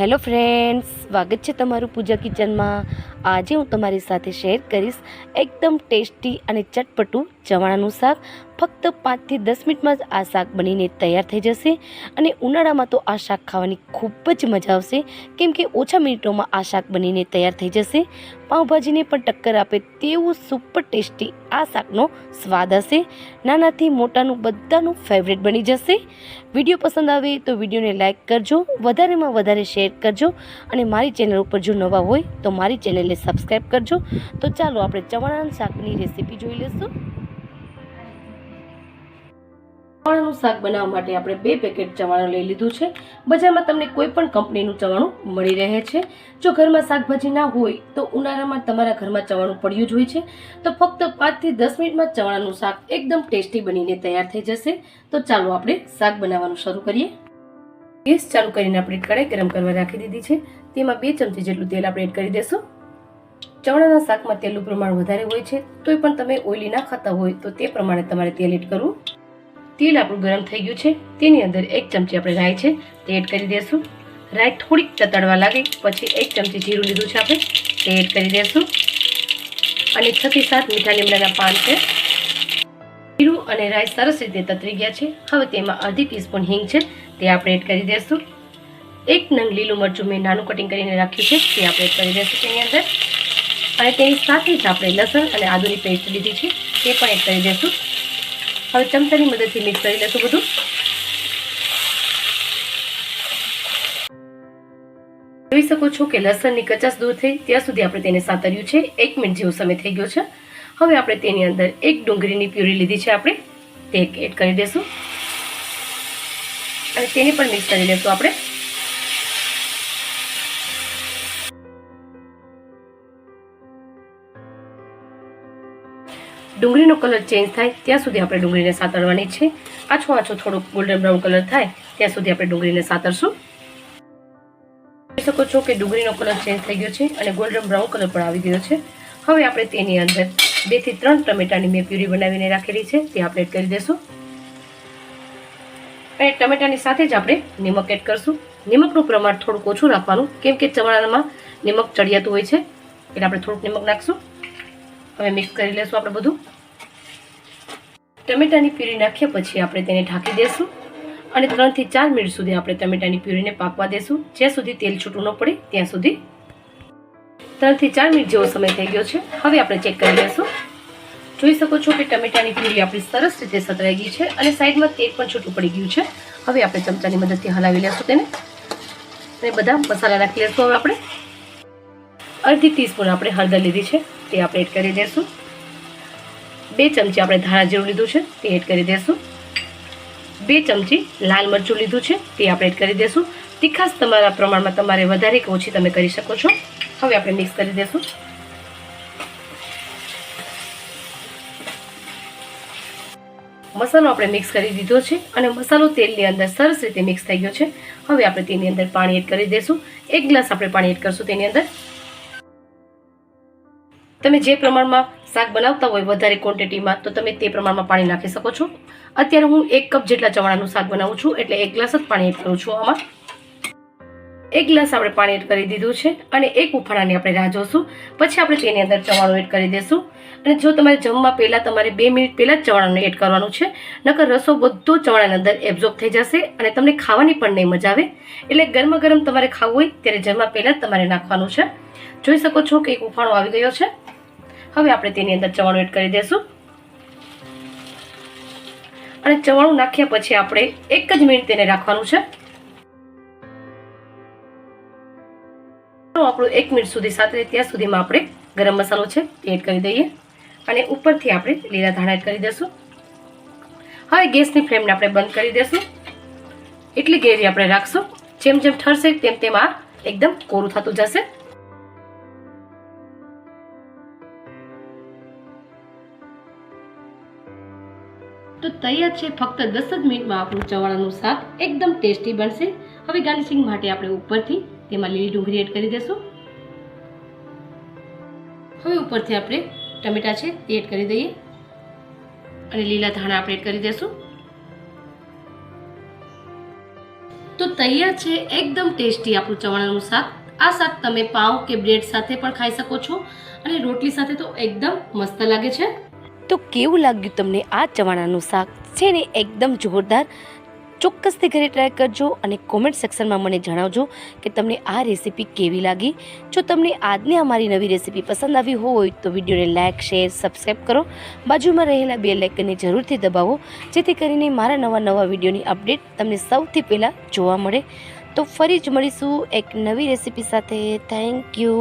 Hello friends, સ્વાગત છે તમારું પૂજા કિચનમાં. આજે હું તમારી સાથે શેર કરીશ એકદમ ટેસ્ટી અને ચટપટું ચવાણાનું શાક. ફક્ત પાંચથી દસ મિનિટમાં જ આ શાક બનીને તૈયાર થઈ જશે અને ઉનાળામાં તો આ શાક ખાવાની ખૂબ જ મજા આવશે. કેમ કે ઓછા મિનિટોમાં આ શાક બનીને તૈયાર થઈ જશે. પાઉંભાજીને પણ ટક્કર આપે તેવું સુપર ટેસ્ટી આ શાકનો સ્વાદ હશે. નાનાથી મોટાનું બધાનું ફેવરેટ બની જશે. વીડિયો પસંદ આવે તો વિડીયોને લાઇક કરજો, વધારેમાં વધારે શેર કરજો અને મારી ચેનલ ઉપર જો નવા હોય તો મારી ચેનલને સબસ્ક્રાઈબ કરજો. તો ચાલો આપણે ચવાણાના શાકની રેસીપી જોઈ લઈશું. ચવાણાનું શાક બનાવવા માટે આપણે બે પેકેટ ચવાણું લઈ લીધું છે. બજારમાં તમને કોઈ પણ કંપનીનું ચવાણું મળી રહે છે. જો ઘરમાં શાકભાજી ના હોય તો ઉનાળામાં તમારા ઘરમાં ચવાણું પડ્યું જ હોય છે. તો ફક્ત પાંચથી દસ મિનિટમાં ચવાણાનું શાક એકદમ ટેસ્ટી બનીને તૈયાર થઈ જશે. તો ચાલો આપણે શાક બનાવવાનું શરૂ કરીએ. ગેસ ચાલુ કરીને આપણે કઢાઈ ગરમ કરવા રાખી દીધી છે. તેમાં બે ચમચી જેટલું તેલ આપણે એડ કરી દેશું ચવાણાના શાકમાં તેલનું પ્રમાણ વધારે હોય છે, તોય પણ તમે ઓઈલી ના ખાતા હોય તો તે પ્રમાણે તમારે તેલ એડ કરવું. તેલ આપણું ગરમ થઈ ગયું છે. તેની અંદર એક ચમચી આપણે રાઈ છે, તે એડ કરી દઈશું રાઈ થોડીક ચતડવા લાગે, પછી એક ચમચી જીરું લીધું છે આપણે, તે એડ કરી દઈશું અને છથી સાત મીઠા લીમડાના પાન છે. જીરું અને રાઈ સરસ રીતે તતરી ગયા છે. હવે તેમાં અડધી ટીસ્પૂન હિંગ છે, તે આપણે એડ કરી દઈશું એક નંગ લીલું મરચું મેં નાનું કટિંગ કરીને રાખ્યું છે, તે આપણે એડ કરી દઈશું તેની અંદર. અને તેની સાથે જ આપણે લસણ અને આદુની પેસ્ટ લીધી છે, તે પણ એડ કરી દઈશું હવે ચમચાની મદદથી મિક્સ કરી લેશું બધું. જોઈ શકો છો કે લસણની કચાસ દૂર થઈ, ત્યાં સુધી આપણે તેને સાતર્યું છે. એક મિનિટ જેવો સમય થઈ ગયો છે. હવે આપણે તેની અંદર એક ડુંગળીની પ્યુરી લીધી છે આપણે. તે એડ કરી દઈશું અને તેને પણ મિક્સ કરી લેશું આપણે. ડુંગળીનો કલર ચેન્જ થાય, ત્યાં સુધી આપણે ડુંગળીને સાતરવાની છે. આછો આછો થોડો ગોલ્ડન બ્રાઉન કલર થાય, ત્યાં સુધી આપણે ડુંગળીને સાતરશું. જોઈ શકો છો કે ડુંગળીનો કલર ચેન્જ થઈ ગયો છે અને ગોલ્ડન બ્રાઉન કલર પણ આવી ગયો છે. હવે આપણે તેની અંદર બેથી ત્રણ ટમેટાની મેં પ્યુરી બનાવીને રાખેલી છે, તે આપણે એડ કરી દઈશું. અને ટમેટાની સાથે જ આપણે નિમક એડ કરશું. નિમકનું પ્રમાણ થોડુંક ઓછું રાખવાનું, કેમ કે ચવાણામાં નિમક ચડિયાતું હોય છે, એટલે આપણે થોડુંક નિમક નાખશું. હવે મિક્સ કરી લેશું આપણે બધું. ટમેટાની પ્યુરી નાખ્યા પછી આપણે તેને ઢાંકી દેશું અને ત્રણથી ચાર મિનિટ સુધી આપણે ટમેટાની પ્યુરીને પાકવા દેશું. જ્યાં સુધી તેલ છૂટું ન પડે, ત્યાં સુધી. ત્રણથી ચાર મિનિટ જેવો સમય થઈ ગયો છે. હવે આપણે ચેક કરી લેશું. જોઈ શકો છો કે ટમેટાની પ્યુરી આપણી સરસ રીતે સતરાઈ ગઈ છે અને સાઈડમાં તેલ પણ છૂટું પડી ગયું છે. હવે આપણે ચમચાની મદદથી હલાવી લેશું તેને. અને બધા મસાલા નાખી લેશું હવે આપણે. અડધી ટીસ્પૂન આપણે હળદર લીધી છે, તે આપણે એડ કરી દઈશું બે ચમચી આપણે ધાણા જીરું લીધું છે, તે એડ કરી દઈશું બે ચમચી લાલ મરચું લીધું છે, તે આપણે એડ કરી દઈશું તીખાસ તમારા પ્રમાણમાં તમારે વધારે કે ઓછી તમે કરી શકો છો. હવે આપણે મિક્સ કરી દઈશું મસાલો આપણે મિક્સ કરી દીધો છે અને મસાલો તેલની અંદર સરસ રીતે મિક્સ થઈ ગયો છે. હવે આપણે તેની અંદર પાણી એડ કરી દઈશું એક ગ્લાસ આપણે પાણી એડ કરશું તેની અંદર. તમે જે પ્રમાણમાં શાક બનાવતા હોય વધારે ક્વોન્ટિટીમાં તો તમે તે પ્રમાણમાં પાણી નાખી શકો છો. અત્યારે હું એક કપ જેટલા ચવાણાનું શાક બનાવું છું, એટલે એક ગ્લાસ જ પાણી એડ કરું છું આમાં. એક ગ્લાસ આપણે પાણી એડ કરી દીધું છે અને એક ઉફાળાની આપણે રાહ જોશું. પછી આપણે તેની અંદર ચવાણું એડ કરી દઈશું અને જો તમારે જમવા પહેલાં તમારે બે મિનિટ પહેલાં જ ચવાણાનું એડ કરવાનું છે, નકર રસો બધો ચવાણાની અંદર એબ્ઝોર્બ થઈ જશે અને તમને ખાવાની પણ નહીં મજા આવે. એટલે ગરમા ગરમ તમારે ખાવું હોય ત્યારે જમવા પહેલાં જ તમારે નાખવાનું છે. જોઈ શકો છો કે એક ઉફાળો આવી ગયો છે. હવે આપણે તેની અંદર ચવાણું એડ કરી દઈશું અને ચવાણું નાખ્યા પછી આપણે એક જ મિનિટ તેને રાખવાનું છે. આપણું એક મિનિટ સુધી સાથે ત્યાં સુધીમાં આપણે ગરમ મસાલો છે એડ કરી દઈએ. અને ઉપરથી આપણે લીલા ધાણા એડ કરી દઈશું. હવે ગેસની ફ્લેમને આપણે બંધ કરી દઈશું. એટલી ગ્રેવી આપણે રાખશું. જેમ જેમ ઠરશે તેમ તેમ આ એકદમ કોરું થતું જશે. તો તૈયાર છે ફક્ત દસ જ મિનિટમાં આપણું ચવાણાનું શાક એકદમ ટેસ્ટી બનશે. હવે ગાર્નિશિંગ માટે આપણે ઉપરથી તેમાં લીલી ડુંગળી એડ કરી દઈશું હવે ઉપરથી આપણે ટમેટા છે તે એડ કરી દઈએ. અને લીલા ધાણા આપણે એડ કરી દઈશું તો તૈયાર છે એકદમ ટેસ્ટી આપણું ચવાણાનું શાક. આ શાક તમે પાઉં કે બ્રેડ સાથે પણ ખાઈ શકો છો. અને રોટલી સાથે તો એકદમ મસ્ત લાગે છે. તો કેવું લાગ્યું તમને આ ચવાણાનું શાક? છે ને એકદમ જોરદાર. ચોક્કસથી ઘરે ટ્રાય કરજો અને કોમેન્ટ સેક્શનમાં મને જણાવજો કે તમને આ રેસીપી કેવી લાગી. જો તમને આજની અમારી નવી રેસીપી પસંદ આવી હોય તો વિડીયોને લાઇક શેર સબસ્ક્રાઈબ કરો. બાજુમાં રહેલા બે લાઇકનને જરૂરથી દબાવો, જેથી કરીને મારા નવા નવા વિડીયોની અપડેટ તમને સૌથી પહેલાં જોવા મળે. તો ફરી જ મળીશું એક નવી રેસીપી સાથે. Thank you